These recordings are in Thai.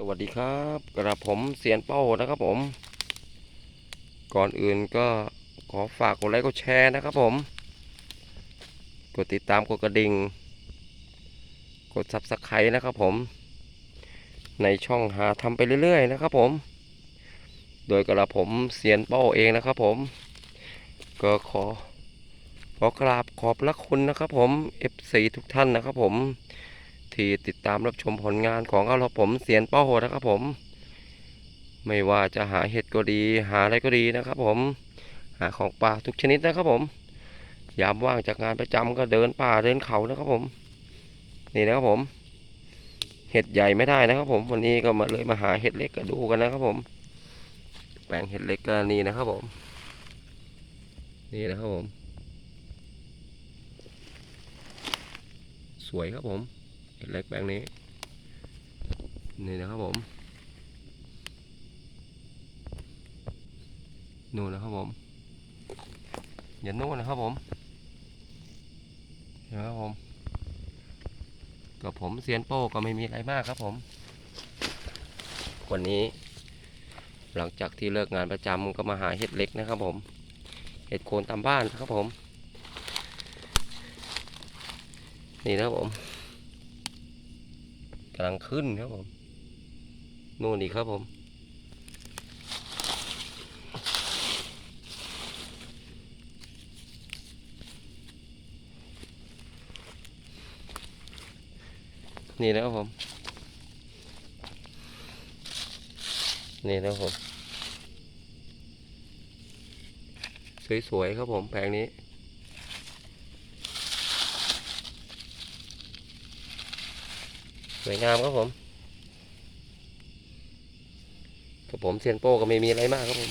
สวัสดีครับกระผมเซียนเป้านะครับผม ก่อนอื่นก็ขอฝากกดไลค์กดแชร์นะครับผม กดติดตามกดกระดิ่ง กดซับสไครต์นะครับผม ในช่องหาทำไปเรื่อย ๆ นะครับผม โดยกระผมเซียนเป้าเองนะครับผม ก็ขอขอกราบขอบพระคุณนะครับผม FC ทุกท่านนะครับผม ที่ติดตามรับชมผลงานของเราผมเสียนป้าโหดนะครับผม ไม่ว่าจะหาเห็ดก็ดี หาอะไรก็ดีนะครับผม หาของป่าทุกชนิดนะครับผม ยามว่างจากงานประจำก็เดินป่าเดินเขานะครับผม นี่นะครับผม เห็ดใหญ่ไม่ได้นะครับ ผมวันนี้ก็มาเลยมาหาเห็ดเล็กก็ดูกันนะครับผม แปลงเห็ดเล็กก็นี่นะครับผม นี่นะครับผม สวยครับผม เห็ดเล็กแปลงนี้ นี่นะครับผม นู่นนะครับผม อย่านู่นนะครับผมเห็นะครับผม กับผมเซียนโป้ก็ไม่มีอะไรมากครับผม วันนี้ หลังจากที่เลิกงานประจำก็มาหาเห็ดเล็กนะครับผม เห็ดโคนตามบ้านครับผม นี่นะครับผม กำลังขึ้นครับผม นู่นอีกครับผม นี่นะครับผม นี่นะครับผม สวยๆครับผมแปลงนี้ วยงามครับผม กับผมเซียนโป้ก็ไม่มีอะไรมากครับผม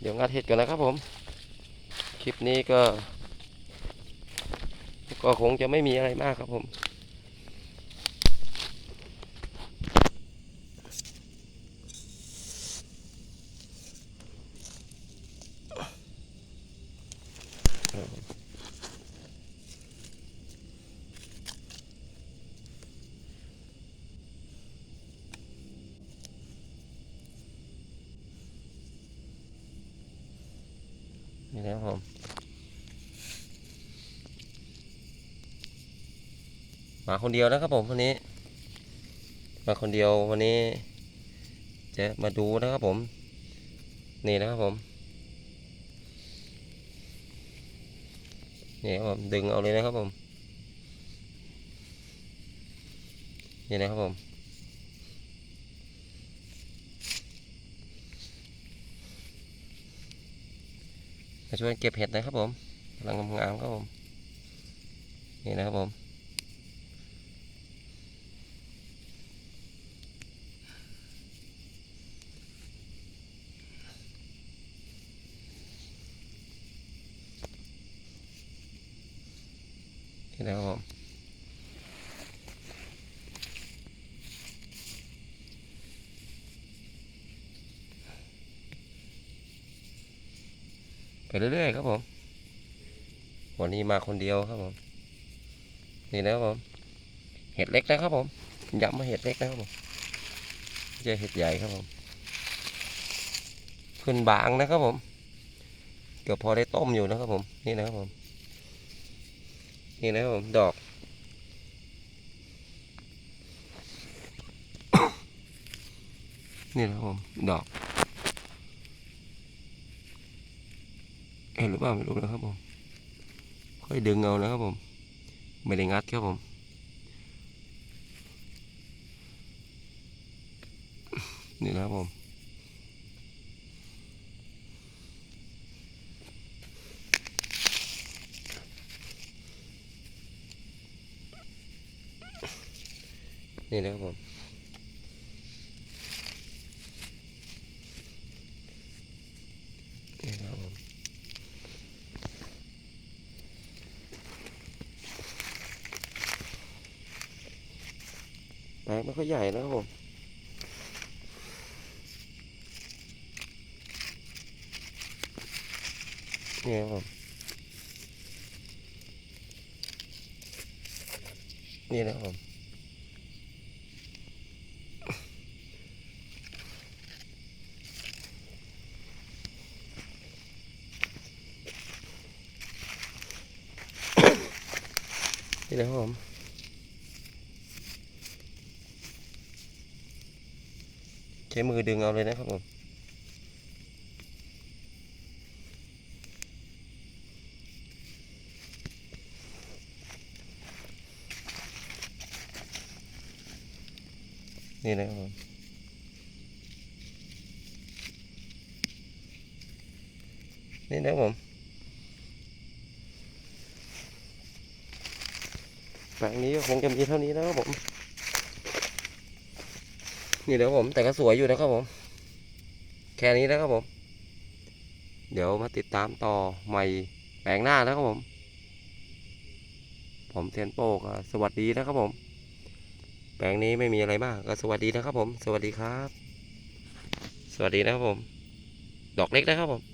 เดี๋ยวงัดเห็ดก่อนนะครับผม คลิปนี้ก็ ก็คงจะไม่มีอะไรมากครับผม นี่นะครับผมมาคนเดียวนะครับผมวันนี้ มาคนเดียววันนี้ จะมาดูนะครับผม นี่นะครับผมนี่ครับผมดึงเอาเลยนะครับผม นี่นะครับผม มาช่วยเก็บเห็ดนะครับผมกำลังงามๆครับผมนี่นะครับผมนี่นะครับผม ไป เรื่อยๆครับผม วันนี้มาคนเดียวครับผม นี่นะครับผม เห็ดเล็กนะครับผมย้ำมาเห็ดเล็กนะครับผมไม่ใช่เห็ดใหญ่ครับผมขึ้นบางนะครับผม เกือบพอได้ต้มอยู่นะครับผม นี่นะครับผม นี่นะครับผม ดอกนี่นะครับผม ดอก ห็นหรือเปล่าไม่รู้นะครับผม ค่อยดึงเอานะครับผม ไม่ได้งัดครับผมนี่นะครับผมนี่นะครับผมางไม่ค่อยใหญ่นะครับผมนี่ครับผมนี่นะครับผมนี่นะครับผม ช้มือดึงเอาเลยนะครับผมนี่นะครับผมนี่นะครับผมแปลงนี้ก็คงจะมีเท่านี้นะครับผม นี่เดี๋ยวผมแต่ก็สวยอยู่นะครับผม แค่นี้นะครับผม เดี๋ยวมาติดตามต่อใหม่แปลงหน้านะครับผม ผมเทียนโปกสวัสดีนะครับผม แปลงนี้ไม่มีอะไรมากก็สวัสดีนะครับผม สวัสดีครับ สวัสดีนะครับผม ดอกเล็กนะครับผม